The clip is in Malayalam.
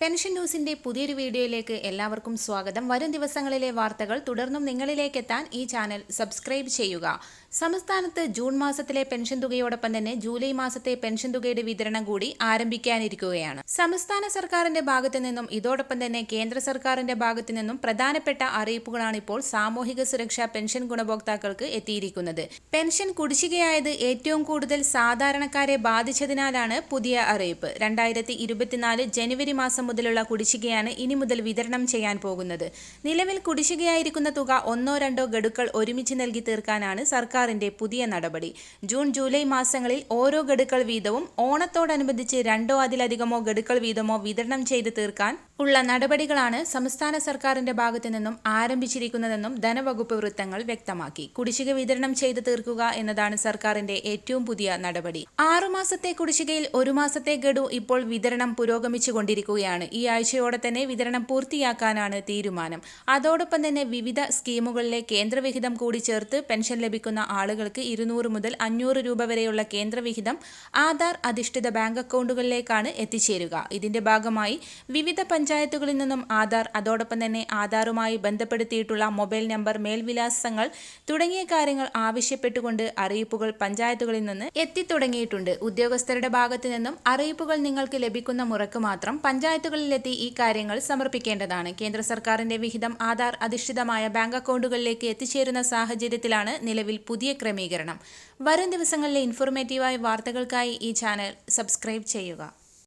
പെൻഷൻ ന്യൂസിന്റെ പുതിയൊരു വീഡിയോയിലേക്ക് എല്ലാവർക്കും സ്വാഗതം. വരും ദിവസങ്ങളിലെ വാർത്തകൾ തുടർന്നും നിങ്ങളിലേക്ക് എത്താൻ ഈ ചാനൽ സബ്സ്ക്രൈബ് ചെയ്യുക. സംസ്ഥാനത്ത് ജൂൺ മാസത്തിലെ പെൻഷൻ തുകയോടൊപ്പം തന്നെ ജൂലൈ മാസത്തെ പെൻഷൻ തുകയുടെ വിതരണം കൂടി ആരംഭിക്കാനിരിക്കുകയാണ്. സംസ്ഥാന സർക്കാരിന്റെ ഭാഗത്തു നിന്നും ഇതോടൊപ്പം തന്നെ കേന്ദ്ര സർക്കാരിന്റെ ഭാഗത്തു നിന്നും പ്രധാനപ്പെട്ട അറിയിപ്പുകളാണ് ഇപ്പോൾ സാമൂഹിക സുരക്ഷാ പെൻഷൻ ഗുണഭോക്താക്കൾക്ക് എത്തിയിരിക്കുന്നത്. പെൻഷൻ കുടിശ്ശികയായത് ഏറ്റവും കൂടുതൽ സാധാരണക്കാരെ ബാധിച്ചതിനാലാണ് പുതിയ അറിയിപ്പ്. രണ്ടായിരത്തി ജനുവരി മാസം മുതലുള്ള കുടിശ്ശികയാണ് ഇനി മുതൽ വിതരണം ചെയ്യാൻ പോകുന്നത്. നിലവിൽ കുടിശ്ശികയായിരിക്കുന്ന തുക ഒന്നോ രണ്ടോ ഗഡുക്കൾ ഒരുമിച്ച് നൽകി തീർക്കാനാണ് സർക്കാരിന്റെ പുതിയ നടപടി. ജൂൺ ജൂലൈ മാസങ്ങളിൽ ഓരോ ഗഡുക്കൾ വീതവും ഓണത്തോടനുബന്ധിച്ച് രണ്ടോ അതിലധികമോ ഗഡുക്കൾ വീതമോ വിതരണം ചെയ്ത് തീർക്കാൻ ഉള്ള നടപടികളാണ് സംസ്ഥാന സർക്കാരിന്റെ ഭാഗത്തു നിന്നും ആരംഭിച്ചിരിക്കുന്നതെന്നും ധനവകുപ്പ് വൃത്തങ്ങൾ വ്യക്തമാക്കി. കുടിശ്ശിക വിതരണം ചെയ്ത് തീർക്കുക എന്നതാണ് സർക്കാരിന്റെ ഏറ്റവും പുതിയ നടപടി. ആറുമാസത്തെ കുടിശ്ശികയിൽ ഒരു മാസത്തെ ഗഡു ഇപ്പോൾ വിതരണം പുരോഗമിച്ചുകൊണ്ടിരിക്കുകയാണ്. ഈ ആഴ്ചയോടെ തന്നെ വിതരണം പൂർത്തിയാക്കാനാണ് തീരുമാനം. അതോടൊപ്പം തന്നെ വിവിധ സ്കീമുകളിലെ കേന്ദ്രവിഹിതം കൂടി ചേർത്ത് പെൻഷൻ ലഭിക്കുന്ന ആളുകൾക്ക് ഇരുന്നൂറ് മുതൽ അഞ്ഞൂറ് രൂപ വരെയുള്ള കേന്ദ്രവിഹിതം ആധാർ അധിഷ്ഠിത ബാങ്ക് അക്കൗണ്ടുകളിലേക്കാണ് എത്തിച്ചേരുക. ഇതിന്റെ ഭാഗമായി വിവിധ പഞ്ചായത്തുകളിൽ നിന്നും ആധാർ അതോടൊപ്പം തന്നെ ആധാറുമായി ബന്ധപ്പെടുത്തിയിട്ടുള്ള മൊബൈൽ നമ്പർ മേൽവിലാസങ്ങൾ തുടങ്ങിയ കാര്യങ്ങൾ ആവശ്യപ്പെട്ടുകൊണ്ട് അറിയിപ്പുകൾ പഞ്ചായത്തുകളിൽ നിന്ന് എത്തിത്തുടങ്ങിയിട്ടുണ്ട്. ഉദ്യോഗസ്ഥരുടെ ഭാഗത്തു നിന്നും അറിയിപ്പുകൾ നിങ്ങൾക്ക് ലഭിക്കുന്ന മുറക്ക് മാത്രം പഞ്ചായത്തുകളിലെത്തി ഈ കാര്യങ്ങൾ സമർപ്പിക്കേണ്ടതാണ്. കേന്ദ്ര സർക്കാരിന്റെ വിഹിതം ആധാർ അധിഷ്ഠിതമായ ബാങ്ക് അക്കൗണ്ടുകളിലേക്ക് എത്തിച്ചേരുന്ന സാഹചര്യത്തിലാണ് നിലവിൽ പുതിയ ക്രമീകരണം. വരും ദിവസങ്ങളിലെ ഇൻഫോർമേറ്റീവായ വാർത്തകൾക്കായി ഈ ചാനൽ സബ്സ്ക്രൈബ് ചെയ്യുക.